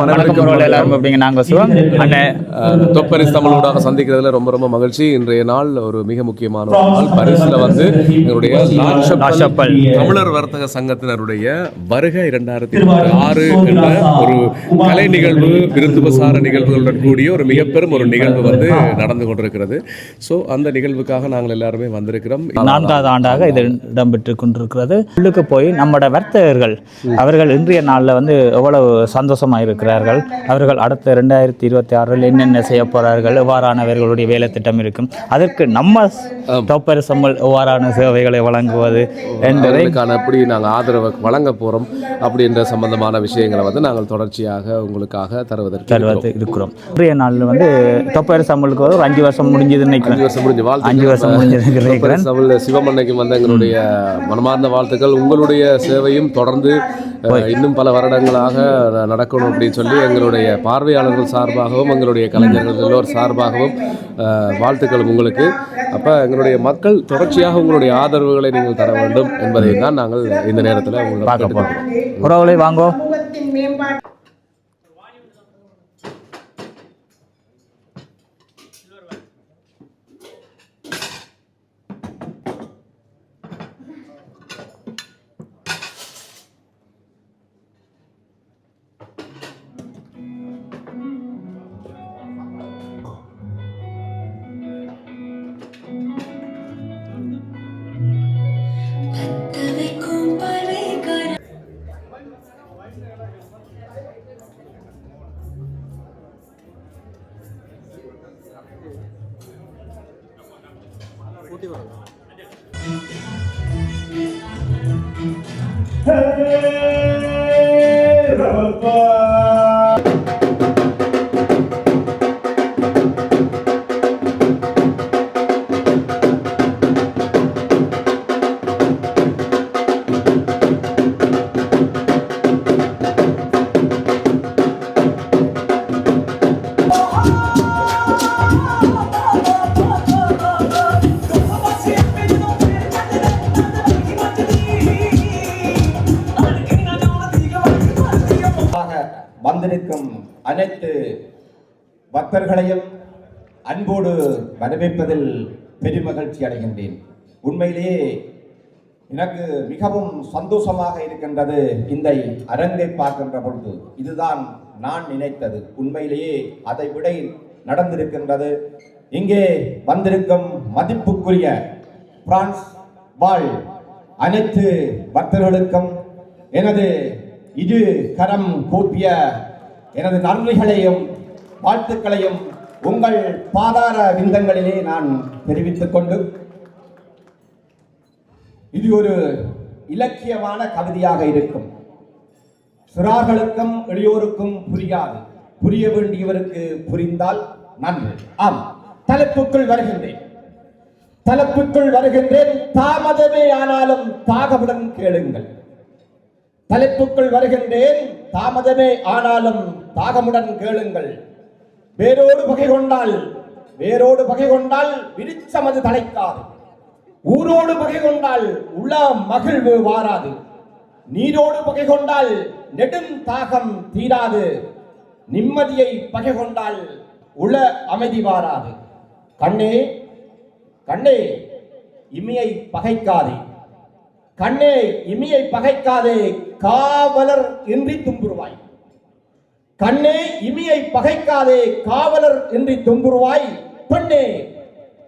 எல்லாரும் எப்படிங்க? நாங்க சிவம் அண்ணே அஹ், தொப்பரிசு தமிழோடாக சந்திக்கிறதுல ரொம்ப ரொம்ப மகிழ்ச்சி. இன்றைய நாள் ஒரு மிக முக்கியமான ஒரு நாள். பரிசுல வந்து எங்களுடைய. தமிழர் வர்த்தக சங்கத்தினருடைய வருகை இரண்டாயிரத்தி ஆறு என்ற ஒரு கலை நிகழ்வு விருந்துபசார நிகழ்வுகளுடன் கூடிய ஒரு மிக பெரும் ஒரு நிகழ்வு வந்து நடந்து கொண்டிருக்கிறது. ஸோ அந்த நிகழ்வுக்காக நாங்கள் எல்லாருமே வந்திருக்கிறோம். நான்காவது ஆண்டாக இது இடம்பெற்று கொண்டிருக்கிறது. உள்ளுக்கு போய் நம்மட வர்த்தகர்கள் அவர்கள் இன்றைய நாளில் வந்து எவ்வளவு சந்தோஷமாக இருக்கிறார்கள் அவர்கள் அடுத்த ரெண்டாயிரத்தி இருபத்தி ஆறில் என்னென்ன செய்ய போகிறார்கள் எவ்வாறானவர்களுடைய வேலை திட்டம் இருக்கும்? அதற்கு நம்ம தொப்பர் சம்மல் எவ்வாறான சேவைகளை வழங்குவது என்பதை அவர்களுக்கான எப்படி நாங்கள் ஆதரவு வழங்க போகிறோம் அப்படின்ற சம்பந்தமான விஷயங்களை வந்து நாங்கள் தொடர்ச்சியாக உங்களுக்காக தருவதற்கு தருவது இருக்கிறோம். இன்றைய நாளில் வந்து தொப்பர் சம்மலுக்கு வந்து ஒரு அஞ்சு வருஷம் முடிஞ்சது அஞ்சு நினைக்கிறேன் வருஷம் முடிஞ்சு வாழ்த்து அஞ்சு வருஷம் முடிஞ்சது தமிழ் சிவமன்னைக்கும் வந்து எங்களுடைய மனமார்ந்த வாழ்த்துக்கள். உங்களுடைய சேவையும் தொடர்ந்து இன்னும் பல வருடங்களாக நடக்கணும் அப்படின்னு சொல்லி எங்களுடைய பார்வையாளர்கள் சார்பாகவும் எங்களுடைய கலைஞர்கள் எல்லோர் சார்பாகவும் வாழ்த்துக்கள் உங்களுக்கு. அப்போ எங்களுடைய மக்கள் தொடர்ச்சியாக உங்களுடைய ஆதரவுகளை நீங்கள் தர வேண்டும் என்பதை தான் நாங்கள் இந்த நேரத்தில் உங்களுக்கு பார்க்க போகிறோம் உறவுகளை வாங்கோ. bye. அறிவிப்பதில் பெருமகிழ்ச்சி அடைகின்றேன். உண்மையிலேயே எனக்கு மிகவும் சந்தோஷமாக இருக்கின்றது இந்த அரங்கை பார்க்கின்ற பொழுது. இதுதான் நான் நினைத்தது. உண்மையிலேயே அதை விட நடந்திருக்கின்றது. இங்கே வந்திருக்கும் மதிப்புக்குரிய பிரான்ஸ் வாழ் அனைத்து பக்தர்களுக்கும் எனது இரு கரம் கூப்பிய எனது நன்றிகளையும் வாழ்த்துக்களையும் உங்கள் பாதார விந்தங்களிலே நான் தெரிவித்துக் கொண்டு இது ஒரு இலக்கியமான கவிதையாக இருக்கும். சிறார்களுக்கும் எளியோருக்கும் புரியாது. புரிய வேண்டியவருக்கு புரிந்தால் நன்று. ஆம். தலைப்புக்குள் வருகின்றேன். தலைப்புக்குள் வருகின்றேன். தாமதமே ஆனாலும் தாகவுடன் கேளுங்கள். தலைப்புக்குள் வருகின்றேன். தாமதமே ஆனாலும் தாகமுடன் கேளுங்கள். வேரோடு பகை கொண்டால் வேரோடு பகை கொண்டால் விருச்சமது தலைக்காது. ஊரோடு பகை கொண்டால் உள்ள மகிழ்வு வாராது. நீரோடு பகை கொண்டால் நெடும் தாகம் தீராது. நிம்மதியை பகை கொண்டால் உள அமைதி வாராது. கண்ணே கண்ணே இமையை பகைக்காதே. கண்ணே இமையை பகைக்காதே. காவலர் இன்றி துன்புறுவாய். கண்ணே இமியை பகைக்காதே காவலர் என்று துன்புறுவாய். பெண்ணே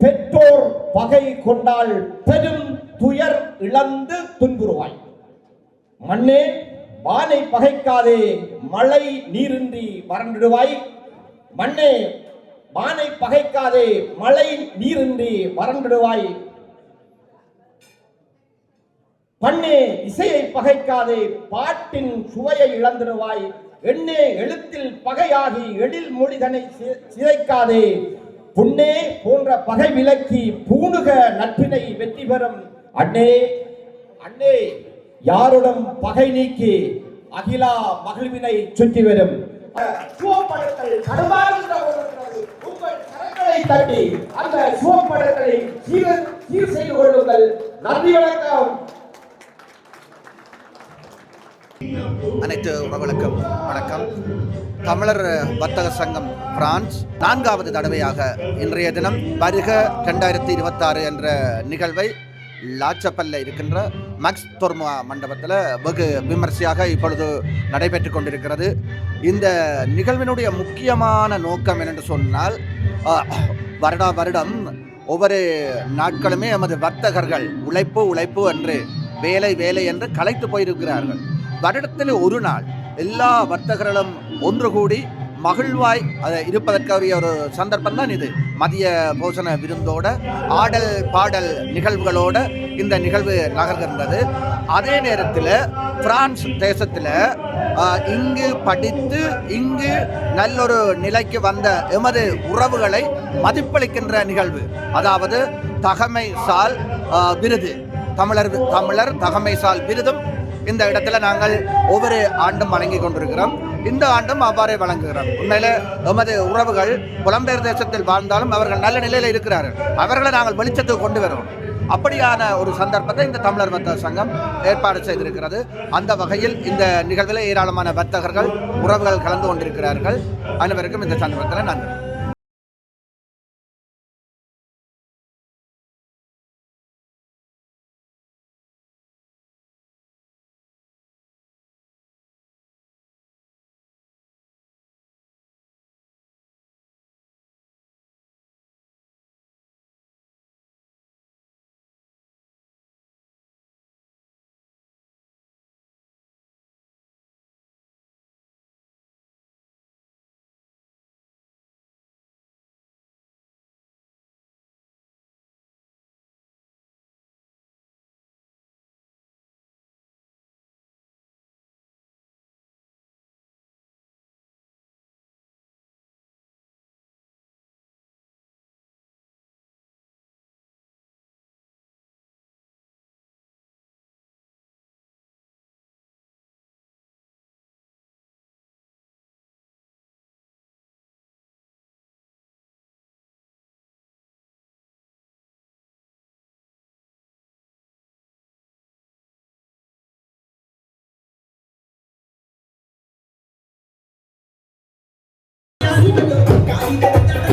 பெற்றோர் பகை கொண்டால் பெரும் துயர் இழந்து துன்புருவாய் மண்ணே வானை பகைக்காதே மழை நீரின்றி வறண்டிடுவாய். மண்ணே வானை பகைக்காதே மழை நீரின்றி வறண்டிடுவாய். பண்ணே இசையை பகைக்காதே பாட்டின் சுவையை இழந்துடுவாய். எண்ணே எழுத்தில் பகையாகி எழில் மொழிதனை சி- சிதைக்காதே. புண்ணே போன்ற பகை விலக்கி பூணுக நட்பினை வெற்றி பெறும். அண்ணே அண்ணே யாருடன் பகை நீக்கி அகிலா மகிழ்வினை சுற்றி வரும் தட்டி அந்த சுவப்படங்களை சீர் சீர் செய்து கொள்ளுங்கள். நன்றி வணக்கம். அனைத்து உறவுகளுக்கும் வணக்கம். தமிழர் வர்த்தக சங்கம் பிரான்ஸ் நான்காவது தடவையாக இன்றைய தினம் வருக ரெண்டாயிரத்தி இருபத்தாறு என்ற நிகழ்வை லாச்சப்பல்ல இருக்கின்ற மக்ஸ் தொர்மா மண்டபத்தில் வெகு விமர்சையாக இப்பொழுது நடைபெற்று கொண்டிருக்கிறது. இந்த நிகழ்வினுடைய முக்கியமான நோக்கம் என்னென்று சொன்னால் வருடா வருடம் ஒவ்வொரு நாட்களுமே எமது வர்த்தகர்கள் உழைப்பு உழைப்பு என்று வேலை வேலை என்று கலைத்து போயிருக்கிறார்கள். வருடத்தில் ஒரு நாள் எல்லா வர்த்தகர்களும் ஒன்று கூடி மகிழ்வாய் இருப்பதற்குரிய ஒரு சந்தர்ப்பம் தான் இது. மதிய போஷண விருந்தோட ஆடல் பாடல் நிகழ்வுகளோட இந்த நிகழ்வு நகர்கின்றது. அதே நேரத்தில் பிரான்ஸ் தேசத்தில் இங்கு படித்து இங்கு நல்லொரு நிலைக்கு வந்த எமது உறவுகளை மதிப்பளிக்கின்ற நிகழ்வு. அதாவது தகமை சால் விருது. தமிழர் தமிழர் தகமை சால் விருதும் இந்த இடத்துல நாங்கள் ஒவ்வொரு ஆண்டும் வழங்கி கொண்டிருக்கிறோம். இந்த ஆண்டும் அவ்வாறே வழங்குகிறோம். உண்மையில எமது உறவுகள் புலம்பெயர் தேசத்தில் வாழ்ந்தாலும் அவர்கள் நல்ல நிலையில் இருக்கிறார்கள். அவர்களை நாங்கள் வெளிச்சத்துக்கு கொண்டு வருவோம் அப்படியான ஒரு சந்தர்ப்பத்தை இந்த தமிழர் வர்த்தக சங்கம் ஏற்பாடு செய்திருக்கிறது. அந்த வகையில் இந்த நிகழ்வில் ஏராளமான வர்த்தகர்கள் உறவுகள் கலந்து கொண்டிருக்கிறார்கள். அனைவருக்கும் இந்த சந்தர்ப்பத்தில் நன்றி.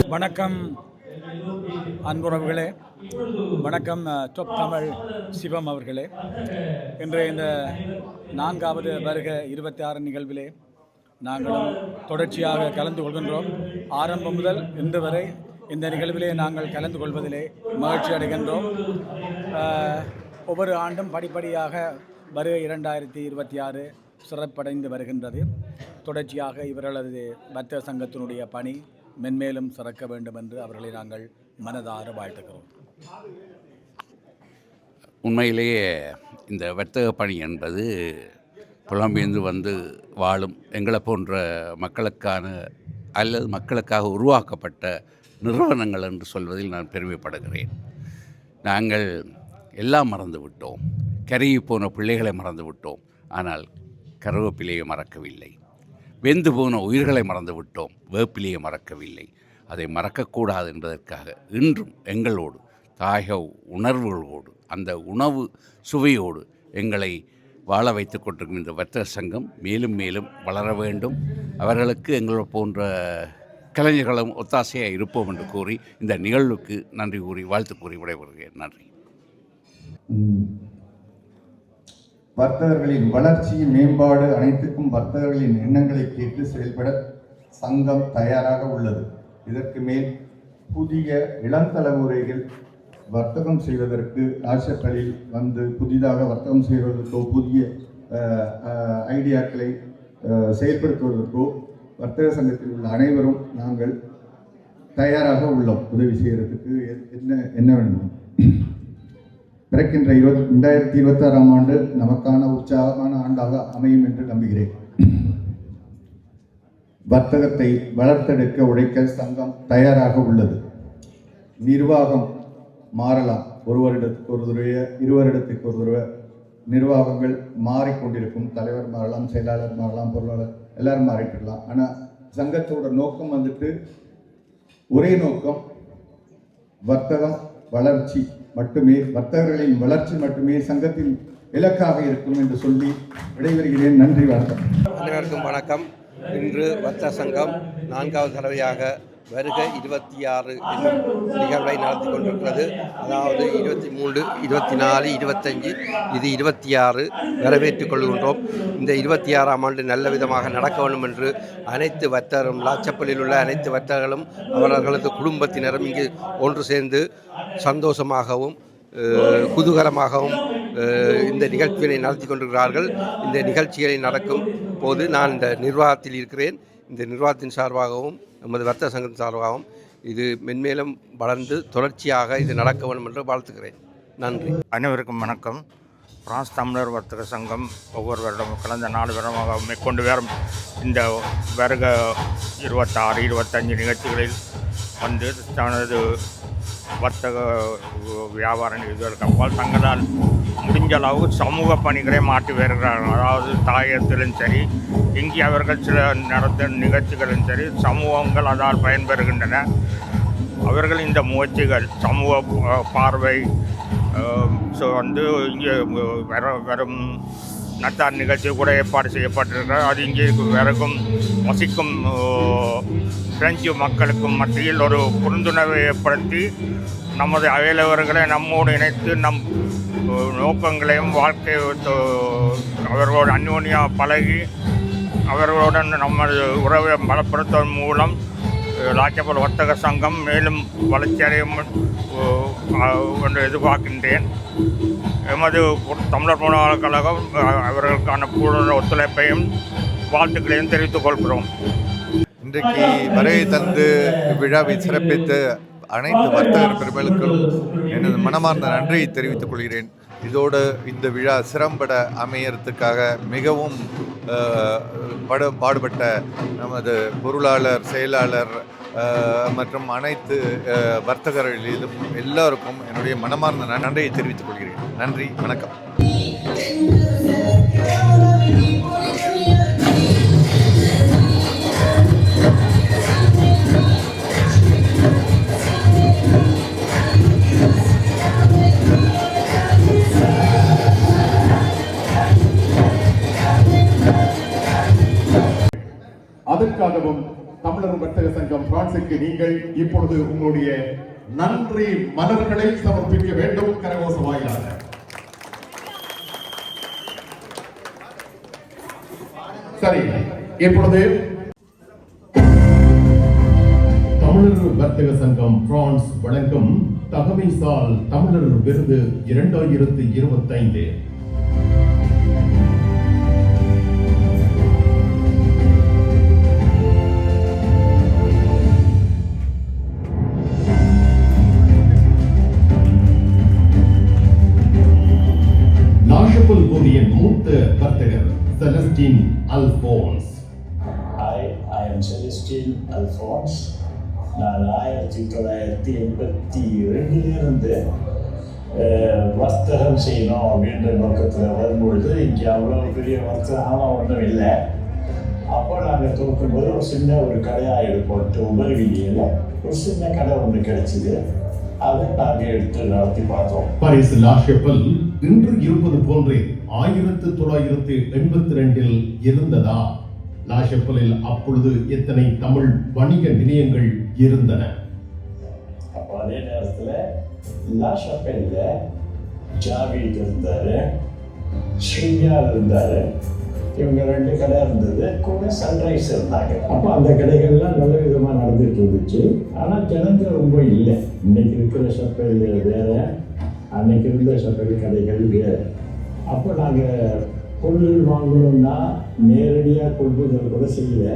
வணக்கம் அன்புறவுகளே வணக்கம் அஹ், டொப் தமிழ் சிவம் அவர்களே. இன்றைய இந்த நான்காவது வருக இருபத்தி ஆறு நிகழ்விலே நாங்களும் தொடர்ச்சியாக கலந்து கொள்கின்றோம். ஆரம்பம் முதல் இன்று வரை இந்த நிகழ்விலே நாங்கள் கலந்து கொள்வதிலே மகிழ்ச்சி அடைகின்றோம். ஒவ்வொரு ஆண்டும் படிப்படியாக வருக இரண்டாயிரத்தி இருபத்தி ஆறு சிறப்படைந்து வருகின்றது. தொடர்ச்சியாக இவர்களது வர்த்தக சங்கத்தினுடைய பணி மென்மேலும் சிறக்க வேண்டும் என்று அவர்களை நாங்கள் மனதார வாழ்த்துகிறோம். உண்மையிலேயே இந்த வர்த்தக பணி என்பது புலம்பெயர்ந்து வந்து வாழும் எங்களை போன்ற மக்களுக்கான அல்லது மக்களுக்காக உருவாக்கப்பட்ட நிறுவனங்கள் என்று சொல்வதில் நான் பெருமைப்படுகிறேன். நாங்கள் எல்லாம் மறந்து விட்டோம் கருகி போன பிள்ளைகளை மறந்து விட்டோம் ஆனால் கருவேப்பிலையை மறக்கவில்லை. வெந்து போன உயிர்களை மறந்து விட்டோம். வேப்பிலையை மறக்கவில்லை. அதை மறக்கக்கூடாது என்பதற்காக இன்றும் எங்களோடு தாயக உணர்வுகளோடு அந்த உணவு சுவையோடு எங்களை வாழ வைத்துக் கொண்டிருக்கும் இந்த வர்த்தக சங்கம் மேலும் மேலும் வளர வேண்டும். அவர்களுக்கு எங்களை போன்ற கலைஞர்களும் ஒத்தாசையாக இருப்போம் என்று கூறி இந்த நிகழ்வுக்கு நன்றி கூறி வாழ்த்து கூறி விடைபெறுகிறேன். நன்றி. வர்த்தகர்களின் வளர்ச்சி மேம்பாடு அனைத்துக்கும் வர்த்தகர்களின் எண்ணங்களை கேட்டு செயல்பட சங்கம் தயாராக உள்ளது. இதற்கு மேல் புதிய இளம் தலைமுறைகள் வர்த்தகம் செய்வதற்கு ஆசைகளில் வந்து புதிதாக வர்த்தகம் செய்வதற்கோ புதிய ஐடியாக்களை செயல்படுத்துவதற்கோ வர்த்தக சங்கத்தில் உள்ள அனைவரும் நாங்கள் தயாராக உள்ளோம். உதவி செய்கிறதுக்கு எ- என்ன என்ன வேண்டும் பிறக்கின்ற இருபத் ரெண்டாயிரத்தி இருபத்தாறாம் ஆண்டு நமக்கான உற்சாகமான ஆண்டாக அமையும் என்று நம்புகிறேன். வர்த்தகத்தை வளர்த்தெடுக்க உழைக்க சங்கம் தயாராக உள்ளது. நிர்வாகம் மாறலாம். ஒரு வருடத்துக்கு ஒரு தடவை இரு வருடத்துக்கு ஒரு தடவை நிர்வாகங்கள் மாறிக்கொண்டிருக்கும் தலைவர் மாறலாம் செயலாளர் மாறலாம் பொருளாளர் எல்லாரும் மாறிட்டுலாம் ஆனால் சங்கத்தோட நோக்கம் வந்துட்டு ஒரே நோக்கம் வர்த்தகம் வளர்ச்சி. மட்டுமே வர்த்தகர்களின் வளர்ச்சி மட்டுமே சங்கத்தின் இலக்காக இருக்கும் என்று சொல்லி விடைபெறுகிறேன். நன்றி வணக்கம். அனைவருக்கும் வணக்கம். இன்று வர்த்தக சங்கம் நான்காவது தடவையாக வருக இருபத்தி ஆறு நிகழ்வை நடத்தி கொண்டிருக்கிறது. அதாவது இருபத்தி மூன்று இருபத்தி நாலு இருபத்தஞ்சு இது இருபத்தி ஆறு வரவேற்றுக் கொள்கின்றோம். இந்த இருபத்தி ஆறாம் ஆண்டு நல்ல விதமாக நடக்க வேண்டும் என்று அனைத்து வர்த்தகரும் லாச்சப்பள்ளியில் உள்ள அனைத்து வர்த்தகர்களும் அவர்களது குடும்பத்தினரும் இங்கு ஒன்று சேர்ந்து சந்தோஷமாகவும் குதூகரமாகவும் இந்த நிகழ்ச்சிகளை நடத்தி கொண்டிருக்கிறார்கள். இந்த நிகழ்ச்சிகளை நடக்கும் போது நான் இந்த நிர்வாகத்தில் இருக்கிறேன். இந்த நிர்வாகத்தின் சார்பாகவும் நமது வர்த்தக சங்கத்தின் சார்பாகவும் இது மென்மேலும் வளர்ந்து தொடர்ச்சியாக இது நடக்க வேண்டும் என்று வாழ்த்துக்கிறேன் நன்றி. அனைவருக்கும் வணக்கம். பிரான்ஸ் தமிழர் வர்த்தக சங்கம் ஒவ்வொரு வருடமும் கடந்த நாலு வருடமாக மேற்கொண்டு வரும் இந்த வருக இருபத்தாறு இருபத்தஞ்சு நிகழ்ச்சிகளில் வந்து தனது வர்த்தக வியாபார நிகழ்ச்சிகளுக்கு அப்பால் தங்களால் முடிஞ்ச அளவு சமூக பணிகளை மாற்றி வருகிறார்கள். அதாவது தாயத்திலும் சரி இங்கே அவர்கள் சில நடத்தும் நிகழ்ச்சிகளும் சரி சமூகங்கள் அதால் பயன்பெறுகின்றன. அவர்கள் இந்த முயற்சிகள் சமூக பார்வை ஸோ வந்து இங்கே வர வரும் நத்தார் நிகழ்ச்சி கூட ஏற்பாடு செய்யப்பட்டிருக்கிறது. அது இங்கே வரைக்கும் வசிக்கும் பிரெஞ்சு மக்களுக்கும் மத்தியில் ஒரு புரிந்துணர்வை ஏற்படுத்தி நமது அயலவர்களை நம்மோடு இணைத்து நம் நோக்கங்களையும் வாழ்க்கை அஹ், அவர்களோடு அந்யோன்யா பழகி அவர்களுடன் நமது உறவை பலப்படுத்துவதன் மூலம் ராஜபுர வர்த்தக சங்கம் மேலும் வளர்ச்சியடையும் என்று எதிர்பார்க்கின்றேன். எமது தமிழர் மாணவர் கழகம் அவர்களுக்கான பூர்ண ஒத்துழைப்பையும் வாழ்த்துக்களையும் தெரிவித்துக் கொள்கிறோம். இன்றைக்கு வருகை தந்து இவ்விழாவை சிறப்பித்து அனைத்து வர்த்தகர் பெருமளுக்கும் எனது மனமார்ந்த நன்றியை தெரிவித்துக் கொள்கிறேன். இதோடு இந்த விழா சிறம்பட அமையறதுக்காக மிகவும் படு பாடுபட்ட நமது பொருளாளர் செயலாளர் மற்றும் அனைத்து வர்த்தகர்களிலும் எல்லாருக்கும் என்னுடைய மனமார்ந்த நன்றியை தெரிவித்துக் கொள்கிறேன். நன்றி வணக்கம். அதற்காகவும் தமிழர் வர்த்தக சங்கம் பிரான்சுக்கு நீங்கள் இப்பொழுது உங்களுடைய நன்றி மலர்களை சமர்ப்பிக்க வேண்டும் கரகோச வாயிலாக. சரி இப்பொழுது தமிழர் வர்த்தக சங்கம் பிரான்ஸ் வழங்கும் தகமைசால் தமிழர் விருது இரண்டாயிரத்து இருபத்தைந்து. Alphons Hi, I am Celestine Alphonse. நான் ஆயிரத்தி தொள்ளாயிரத்தி எண்பத்தி ரெண்டிலிருந்து வர்த்தகம் செய்யணும் அப்படின்ற நோக்கத்தில் வரும்பொழுது இங்கே அவ்வளோ பெரிய வர்த்தகமாக ஒன்றும் இல்லை. அப்போ நாங்கள் தோக்கும்போது ஒரு சின்ன ஒரு கடையாக எடுப்போம் உபரி வீதியில் ஒரு சின்ன கடை ஒன்று கிடச்சிது. அதை நாங்கள் எடுத்து நடத்தி பார்த்தோம். பாரிஸ் லாஷபல் இன்று இருப்பது போன்றே ஆயிரத்து தொள்ளாயிரத்து எண்பத்தி ரெண்டில் இருந்ததா? லாஷப்பலில் அப்பொழுது எத்தனை தமிழ் வணிக நிலையங்கள் இருந்தன? அப்போ அதே நேரத்தில் லா ஷப்பேலில் ஜாவீத் இருந்தார் ஸ்ரீயார் இருந்தார் இவங்க ரெண்டு கடை இருந்தது. கூட சன்ரைஸ் இருந்தாங்க. அப்போ அந்த கடைகள்லாம் நல்ல விதமாக நடந்துட்டு இருந்துச்சு. ஆனால் ஜனங்க ரொம்ப இல்லை. இன்னைக்கு இருக்கிற ஷப்பேல் வேற அன்னைக்கு இருந்த ஷப்பேல் கடைகள் வேறு. அப்போ நாங்கள் பொருள் வாங்கணும்னா நேரடியாக கொள்முதல் கூட செய்யலை.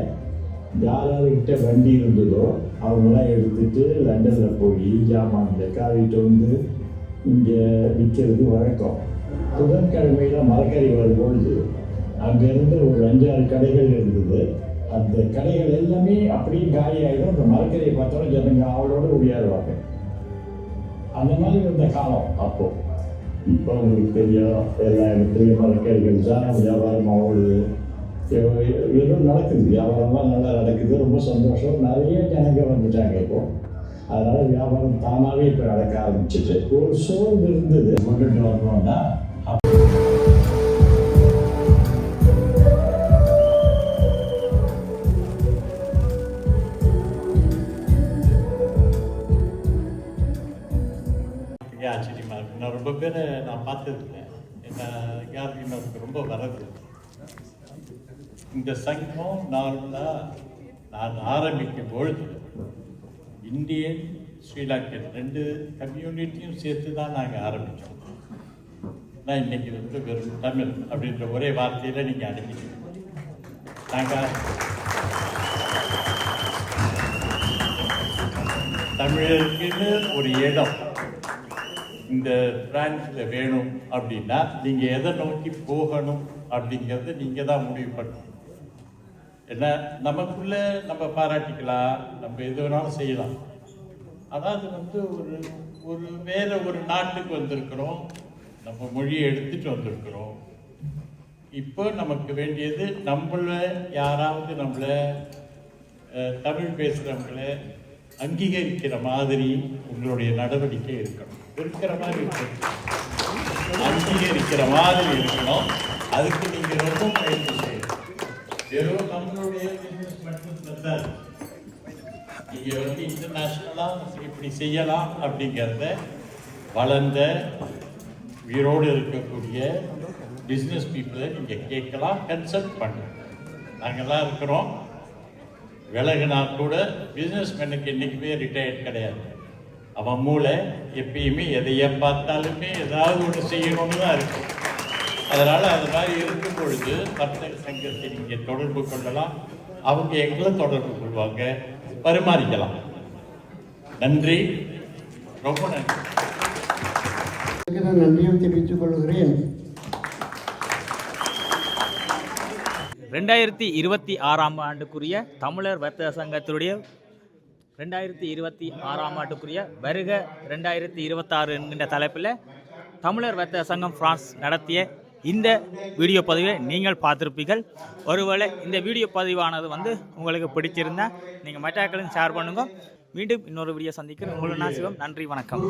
யாராருக்கிட்ட வண்டி இருந்ததோ அவங்களாம் எடுத்துட்டு லண்டனில் போய் ஜாமான்ல காவிட்டு வந்து இங்கே விற்கிறது வழக்கம். புதன்கிழமையில் மரக்கறி வரும்பொழுது அங்கேருந்து ஒரு அஞ்சாறு கடைகள் இருந்தது. அந்த கடைகள் எல்லாமே அப்படியே காலியாகிடும் அந்த மரக்கறியை பார்த்தோன்னா ஜனங்க அவளோட உடையாடுவாங்க அந்த மாதிரி இருந்த காலம் அப்போ. இப்போ உங்களுக்கு தெரியும் எல்லா இடத்துலையும் மரக்கறிகள் தான் வியாபாரம் ஆகுது. எதுவும் நடக்குது. வியாபாரமாக நல்லா நடக்குது. ரொம்ப சந்தோஷம். நிறைய ஜனங்க வந்துட்டாங்க இப்போ. அதனால் வியாபாரம் தானாகவே இப்போ நடக்க ஆரம்பிச்சிட்டு. ஒரு சோர்வு இருந்தது. கொண்டுட்டு வரணும்னா நான் பார்த்ததில்லை என்ன யாருக்கும் எனக்கு ரொம்ப வரது இந்த சங்கம் நார்மலாக நான் ஆரம்பிக்கும் பொழுது இந்தியன் ஸ்ரீலங்கன் ரெண்டு கம்யூனிட்டியும் சேர்த்து தான் நாங்கள் ஆரம்பித்தோம் நான் இன்னைக்கு வந்து வெறும் தமிழ் அப்படின்ற ஒரே வார்த்தையில் நீங்கள் அனுப்பிட்டீங்க நாங்கள் தமிழருக்குன்னு ஒரு இடம். இந்த பிரான்ச்சில் வேணும் அப்படின்னா நீங்கள் எதை நோக்கி போகணும் அப்படிங்கிறத நீங்கள் தான் முடிவு பண்ணணும். ஏன்னா நமக்குள்ள நம்ம பாராட்டிக்கலாம் நம்ம எது வேணாலும் செய்யலாம். ஆனால் அது வந்து ஒரு ஒரு வேற ஒரு நாட்டுக்கு வந்திருக்கிறோம் நம்ம மொழியை எடுத்துட்டு வந்திருக்கிறோம். இப்போ நமக்கு வேண்டியது நம்மளை யாராவது நம்மளை தமிழ் பேசுகிறவங்கள அங்கீகரிக்கிற மாதிரி உங்களுடைய நடவடிக்கை இருக்கணும். இருக்கிற மாதிரி இருக்கணும் அங்கீகரிக்கிற மாதிரி இருக்கணும். அதுக்கு நீங்கள் ரொம்ப பயிற்சி செய்யணும். வெறும் நம்மளுடைய business மட்டும் பத்தாது. நீங்க வந்து இன்டர்நேஷ்னலா இப்படி செய்யலாம் அப்படிங்கிறத வளர்ந்த உயிரோடு இருக்கக்கூடிய பிஸ்னஸ் பீப்புளை நீங்கள் கேட்கலாம் கன்சல்ட் பண்ணலாம் நாங்கள்லாம் இருக்கிறோம். விலகுனா கூட பிஸ்னஸ் மேனுக்கு என்றைக்குமே ரிட்டையர்ட் கிடையாது. அவன் மூளை எப்பயுமே எதைய பார்த்தாலுமே ஏதாவது ஒன்று செய்யணும்னு தான் இருக்கும். அதனால் அது மாதிரி இருக்கும் பொழுது வர்த்தக சங்கத்தை நீங்கள் தொடர்பு கொள்ளலாம். அவங்க எங்களை தொடர்பு கொள்வாங்க. பரிமாறிக்கலாம். நன்றி. ரொம்ப நன்றி. நான் நன்றியும் தெரிவித்துக் கொள்கிறேன். ரெண்டாயிரத்தி இருபத்தி ஆறாம் ஆண்டுக்குரிய தமிழர் வர்த்தக சங்கத்துடைய ரெண்டாயிரத்தி இருபத்தி ஆறாம் ஆண்டுக்குரிய வருக ரெண்டாயிரத்தி இருபத்தாறு என்கின்ற தலைப்பில் தமிழர் வர்த்தக சங்கம் பிரான்ஸ் நடத்திய இந்த வீடியோ பதிவை நீங்கள் பார்த்துருப்பீர்கள். ஒருவேளை இந்த வீடியோ பதிவானது வந்து உங்களுக்கு பிடிச்சிருந்தா நீங்கள் மற்றாக்களும் ஷேர் பண்ணுங்க. மீண்டும் இன்னொரு வீடியோ சந்திக்கிறேன். உங்களை நான் சிவம். நன்றி வணக்கம்.